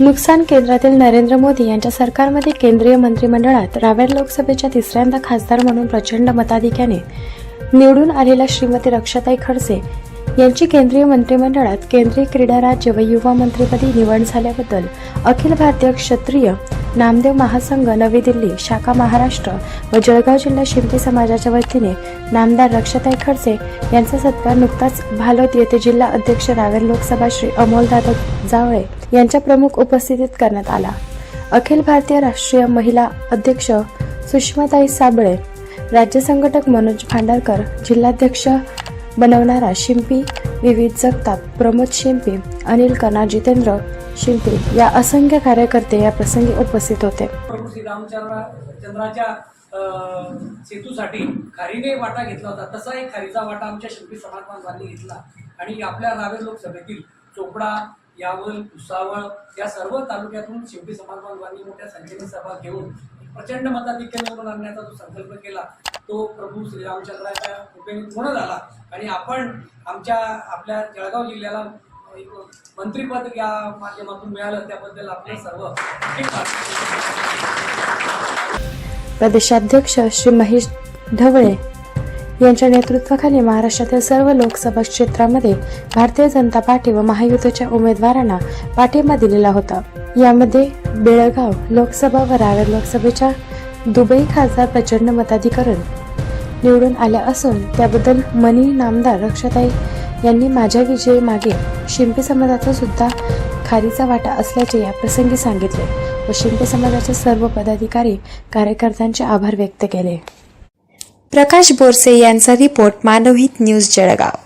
नुकसान केंद्रातील नरेंद्र मोदी यांच्या सरकारमध्ये केंद्रीय मंत्रिमंडळात रावेर लोकसभेच्या तिसऱ्यांदा खासदार म्हणून प्रचंड मताधिक्याने निवडून आलेल्या श्रीमती रक्षाताई खडसे यांची केंद्रीय मंत्रिमंडळात केंद्रीय क्रीडा राज्य व युवा मंत्रिपदी निवड झाल्याबद्दल अखिल भारतीय क्षत्रिय नामदेव महासंघ नवी दिल्ली शाखा महाराष्ट्र व जळगाव जिल्हा शिंपी समाजाच्या वतीने नामदार रक्षताई खडसे यांचा सत्कार नुकताच भालोत येथे जिल्हा अध्यक्ष रावेर लोकसभा श्री अमोलदादा जावळे यांच्या प्रमुख उपस्थितीत करण्यात आला. अखिल भारतीय राष्ट्रीय महिला अध्यक्ष सुषमाताई साबळे राज्य संघटक मनोज भांडारकर जिल्हाध्यक्ष बनवणारा शिंपी विविध जगताप प्रमोद शिंपी अनिल कना जितेंद्र शिंपी या असंख्य कार्यकर्ते या प्रसंगी उपस्थित होते. प्रभू श्रीरामचंद्र चंद्राच्या सेतूसाठी खारीने वाटा घेतला होता. तसा एक खारीचा वाटा आमच्या शिल्पी समाज बांधवांनी घेतला. आणि आपल्या रावे लोकसभेतील चोपडा यावल भुसावळ या सर्व तालुक्यातून शिंपी समाज बांधवांनी मोठ्या संख्येने सभा घेऊन प्रचंड मताधिक्य आणण्याचा जो संकल्प केला तो प्रभू श्रीरामचंद्राच्या कृपेने पूर्ण झाला. आणि आपण आमच्या आपल्या जळगाव जिल्ह्याला एक मंत्रीपद या माध्यमातून मिळालं त्याबद्दल आपले सर्व प्रदेशाध्यक्ष श्री महेश ढवळे यांच्या नेतृत्वाखाली महाराष्ट्रातील सर्व लोकसभा क्षेत्रामध्ये भारतीय जनता पार्टी व महायुतीच्या उमेदवारांना पाठिंबा दिलेला होता. यामध्ये बेळगाव लोकसभा व रावेर लोकसभेच्या दुबई खासदार प्रचंड मताधिकरण निवडून आल्या असून त्याबद्दल मनी नामदार रक्षाताई यांनी माझ्या विजयी मागे शिंपी समाजाचा सुद्धा खारीचा वाटा असल्याचे या प्रसंगी सांगितले व शिंपी समाजाचे सर्व पदाधिकारी कार्यकर्त्यांचे आभार व्यक्त केले. प्रकाश बोरसे यांचा रिपोर्ट मानवहित न्यूज जळगाव.